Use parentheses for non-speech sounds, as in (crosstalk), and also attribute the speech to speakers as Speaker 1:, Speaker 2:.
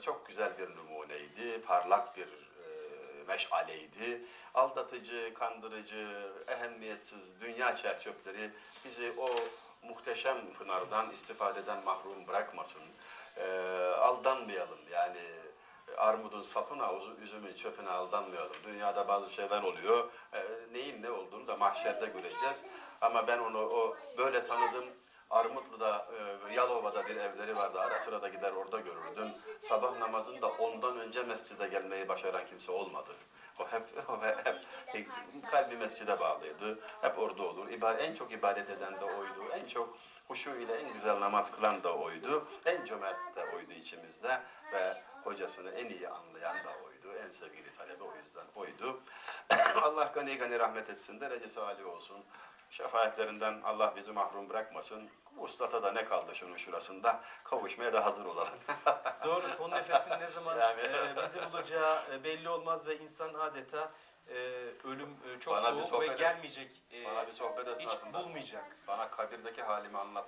Speaker 1: çok güzel bir numuneydi, parlak bir e, meşaleydi. Aldatıcı, kandırıcı, ehemmiyetsiz dünya çerçöpleri bizi o muhteşem pınardan istifadeden mahrum bırakmasın. E, aldanmayalım yani armudun sapına, üzümün çöpüne aldanmayalım. Dünyada bazı şeyler oluyor. E, neyin ne olduğunu da mahşerde göreceğiz. Ama ben onu o böyle tanıdım. Armutlu'da, e, Yalova'da bir evleri vardı. Ara sıra da gider orada görürdüm. Sabah namazında ondan önce mescide gelmeyi başaran kimse olmadı. O hep, (laughs) o hep, hep kalbi mescide bağlıydı. Hep orada olur. İba- en çok ibadet eden de oydu. En çok huşu ile en güzel namaz kılan da oydu. En cömert de oydu içimizde. Ve hocasını en iyi anlayan da oydu. En sevgili talebe o yüzden oydu. Allah gani gani rahmet etsin. Derecesi âli olsun. Şefaatlerinden Allah bizi mahrum bırakmasın. Uslata da ne kaldı şunun şurasında? Kavuşmaya da hazır olalım. (laughs)
Speaker 2: Doğru, son nefesin ne zaman
Speaker 1: Yani.
Speaker 2: e, bizi bulacağı e, belli olmaz ve insan adeta e, ölüm e, çok
Speaker 1: Bana
Speaker 2: soğuk ve gelmeyecek. e,
Speaker 1: Bana bir sohbet
Speaker 2: hiç
Speaker 1: esnasında
Speaker 2: bulmayacak.
Speaker 1: bana kabirdeki halimi anlat